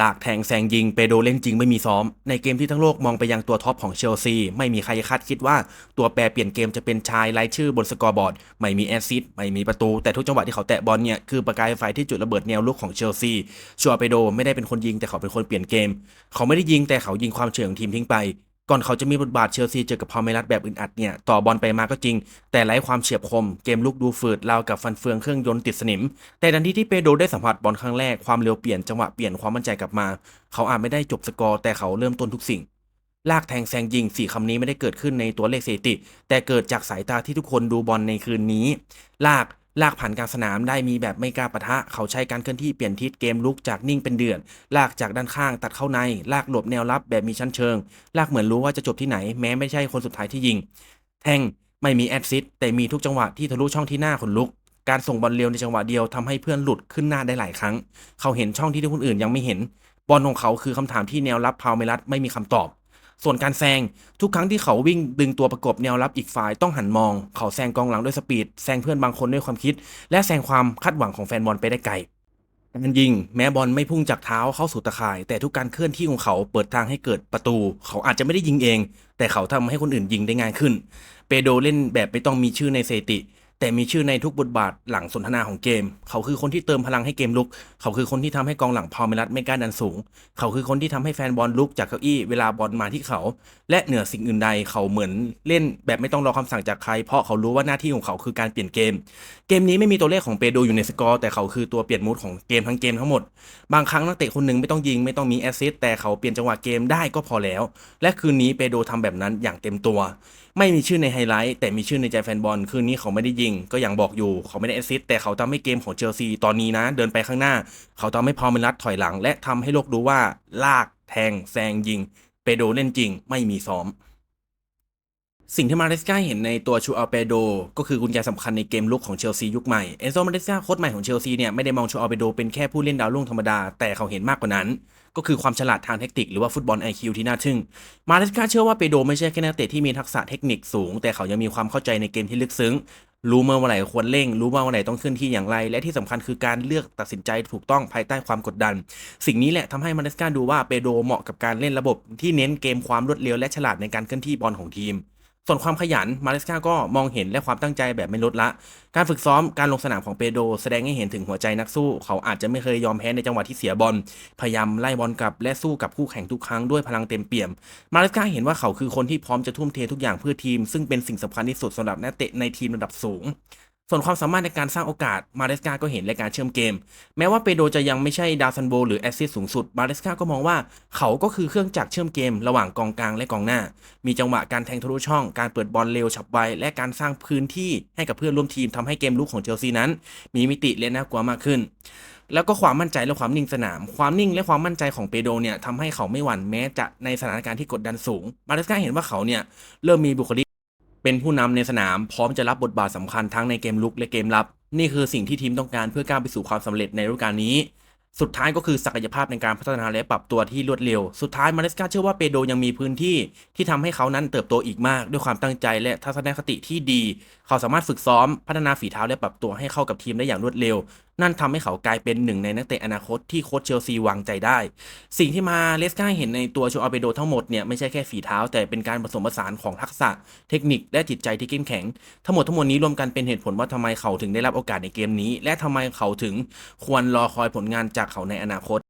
ลากแทงแซงยิงเปโดเล่นจริงไม่มีซ้อม ในเกมที่ทั้งโลกมองไปยังตัวท็อปของเชลซี ไม่มีใครคาดคิดว่าตัวแปรเปลี่ยนเกมจะเป็นชายไร้ชื่อบนสกอร์บอร์ด ไม่มีแอซิดไม่มีประตู แต่ทุกจังหวะที่เขาแตะบอลเนี่ย คือประกายไฟที่จุดระเบิดแนวลุกของเชลซี ชัวเปโดไม่ได้เป็นคนยิงแต่เขาเป็นคนเปลี่ยนเกม เขาไม่ได้ยิงแต่เขายิงความเฉื่อยของทีมทิ้งไป ก่อนเขาจะมีบทบาทเชลซีเจอกับพาเมรัสแบบอึดอัดเนี่ย ต่อบอลไปมาก็จริง แต่ไร้ความเฉียบคม เกมลุกดูฝืดราวกับฟันเฟืองเครื่องยนต์ติดสนิม แต่ทันทีที่เปโดได้สัมผัสบอลครั้งแรกความเร็วเปลี่ยนจังหวะเปลี่ยนความมั่นใจกลับมา เขาอาจไม่ได้จบสกอร์แต่เขาเริ่มต้นทุกสิ่ง ลากแทงแซงยิงสี่คำนี้ไม่ได้เกิดขึ้นในตัวเลขสถิติ แต่เกิดจากสายตาที่ทุกคนดูบอลในคืนนี้ ลาก ลากผ่านกลางสนามได้มีแบบไม่กล้าปะทะ เขาใช้การเคลื่อนที่เปลี่ยนทิศเกมลุกจากนิ่งเป็นเดือด ลากจากด้านข้างตัดเข้าใน ลากหลบแนวรับแบบมีชั้นเชิง ลากเหมือนรู้ว่าจะจบที่ไหนแม้ไม่ใช่คนสุดท้ายที่ยิง แทงไม่มีแอดซิสต์แต่มีทุกจังหวะที่ทะลุช่องที่หน้าขนลุก การส่งบอลเร็วในจังหวะเดียวทำให้เพื่อนหลุดขึ้นหน้าได้หลายครั้ง เขาเห็นช่องที่คนอื่นยังไม่เห็น บอลของเขาคือคำถามที่แนวรับพาวเมลัสไม่มีคำตอบ ส่วนการแซงทุกครั้งที่เขาวิ่งดึงตัวประกบแนวรับอีกฝ่ายต้องหันมอง เขาแซงกองหลังด้วยสปีดแซงเพื่อนบางคนด้วยความคิด และแซงความคาดหวังของแฟนบอลไปได้ไกลการยิงแม้บอลไม่พุ่งจากเท้าเข้าสู่ตะข่าย แต่ทุกการเคลื่อนที่ของเขาเปิดทางให้เกิดประตู เขาอาจจะไม่ได้ยิงเอง แต่เขาทำให้คนอื่นยิงได้ง่ายขึ้น เปโดเล่นแบบไม่ต้องมีชื่อในสถิติ แต่มีชื่อในทุกบทบาทหลังสนทนาของเกม เขาคือคนที่เติมพลังให้เกมลุก เขาคือคนที่ทำให้กองหลังพอเมลัสไม่กล้าดันสูง เขาคือคนที่ทำให้แฟนบอลลุกจากเก้าอี้เวลาบอลมาที่เขา และเหนือสิ่งอื่นใดเขาเหมือนเล่นแบบไม่ต้องรอคำสั่งจากใคร เพราะเขารู้ว่าหน้าที่ของเขาคือการเปลี่ยนเกม เกมนี้ไม่มีตัวเลขของเปโดอยู่ในสกอร์แต่เขาคือตัวเปลี่ยนมูดของเกมทั้งเกมทั้งหมด บางครั้งนักเตะคนหนึ่งไม่ต้องยิงไม่ต้องมีแอสซิสต์แต่เขาเปลี่ยนจังหวะเกมได้ก็พอแล้ว และคืนนี้เปโดทำแบบนั้นอย่างเต็มตัว ไม่มีชื่อในไฮไลท์แต่มีชื่อในใจแฟนบอลคืนนี้เขาไม่ได้ยิงก็อย่างบอกอยู่เขาไม่ได้แอสซิสต์แต่เขาทำให้เกมของเชลซีตอนนี้นะ เดินไปข้างหน้า เขาทำให้พอมิลัสถอยหลัง และทำให้โลกรู้ว่าลากแทงแซงยิง เปโดเล่นจริง ไม่มีซ้อม สิ่งที่มาเลสกาเห็นในตัวชูอัลเปโดก็คือกุญแจสำคัญในเกมลุกของเชลซียุคใหม่เอนโซมาเลสกาโค้ชใหม่ของเชลซีเนี่ยไม่ได้มองชูอัลเปโดเป็นแค่ผู้เล่นดาวรุ่งธรรมดาแต่เขาเห็นมากกว่านั้นก็คือความฉลาดทางเทคนิคหรือว่าฟุตบอล IQ ที่น่าทึ่ง มาเลสกาเชื่อว่าเปโดไม่ใช่แค่นักเตะที่มีทักษะเทคนิคสูง แต่เขายังมีความเข้าใจในเกมที่ลึกซึ้ง รู้เมื่อวันไหนควรเร่ง รู้ว่าวันไหนต้องเคลื่อนที่อย่างไร และที่สำคัญคือการเลือกตัดสินใจถูกต้องภายใต้ความกดดัน สิ่งนี้แหละทำให้มาเลสกาดูว่าเปโดเหมาะกับการเล่นระบบที่เน้นเกมความรวดเร็วและฉลาดในการเคลื่อนที่บอลของทีม ส่วนความขยันมาเลสกาก็มองเห็นและความตั้งใจแบบไม่ลดละ การฝึกซ้อมการลงสนามของเปโดแสดงให้เห็นถึงหัวใจนักสู้ เขาอาจจะไม่เคยยอมแพ้ในจังหวะที่เสียบอล พยายามไล่บอลกลับและสู้กับคู่แข่งทุกครั้งด้วยพลังเต็มเปี่ยม มาเลสกาเห็นว่าเขาคือคนที่พร้อมจะทุ่มเททุกอย่างเพื่อทีม ซึ่งเป็นสิ่งสำคัญที่สุดสำหรับนักเตะในทีมระดับสูง ส่วนความสามารถในการสร้างโอกาสมาเลสกาก็เห็นและการเชื่อมเกม แม้ว่าเปโดจะยังไม่ใช่ดาวซันโบหรือแอสซิสสูงสุดมาเลสกาก็มองว่าเขาก็คือเครื่องจักรเชื่อมเกมระหว่างกองกลางและกองหน้า มีจังหวะการแทงทะลุช่อง การเปิดบอลเร็วฉับไวและการสร้างพื้นที่ให้กับเพื่อนร่วมทีมทำให้เกมลุกของเชลซีนั้น มีมิติและน่ากลัวมากขึ้น แล้วก็ความมั่นใจและความนิ่งสนาม ความนิ่งและความมั่นใจของเปโดเนี่ยทำให้เขาไม่หวั่นแม้จะในสถานการณ์ที่กดดันสูง มาเลสกาเห็นว่าเขาเนี่ยเริ่มมีบุคลิก เป็นผู้นำในสนามพร้อมจะรับบทบาทสำคัญทั้งในเกมลุกและเกมรับ นี่คือสิ่งที่ทีมต้องการเพื่อก้าวไปสู่ความสำเร็จในฤดูกาลนี้ สุดท้ายก็คือศักยภาพในการพัฒนาและปรับตัวที่รวดเร็ว สุดท้ายมาเลสกาเชื่อว่าเปโดยังมีพื้นที่ที่ทำให้เขานั้นเติบโตอีกมาก ด้วยความตั้งใจและทัศนคติที่ดี เขาสามารถฝึกซ้อม พัฒนาฝีเท้าและปรับตัวให้เข้ากับทีมได้อย่างรวดเร็ว นั่นทำให้เขากลายเป็นหนึ่งในนักเตะอนาคตที่โค้ชเชลซีวางใจได้ สิ่งที่มาเลสกาเห็นในตัวโชอาเปโดทั้งหมดเนี่ยไม่ใช่แค่ฝีเท้า แต่เป็นการผสมผสานของทักษะ เทคนิคและจิตใจที่เข้มแข็ง ทั้งหมดทั้งมวลนี้รวมกันเป็นเหตุผลว่าทำไมเขาถึงได้รับโอกาสในเกมนี้ และทำไมเขาถึงควรรอคอยผลงานากเขาในอนาคต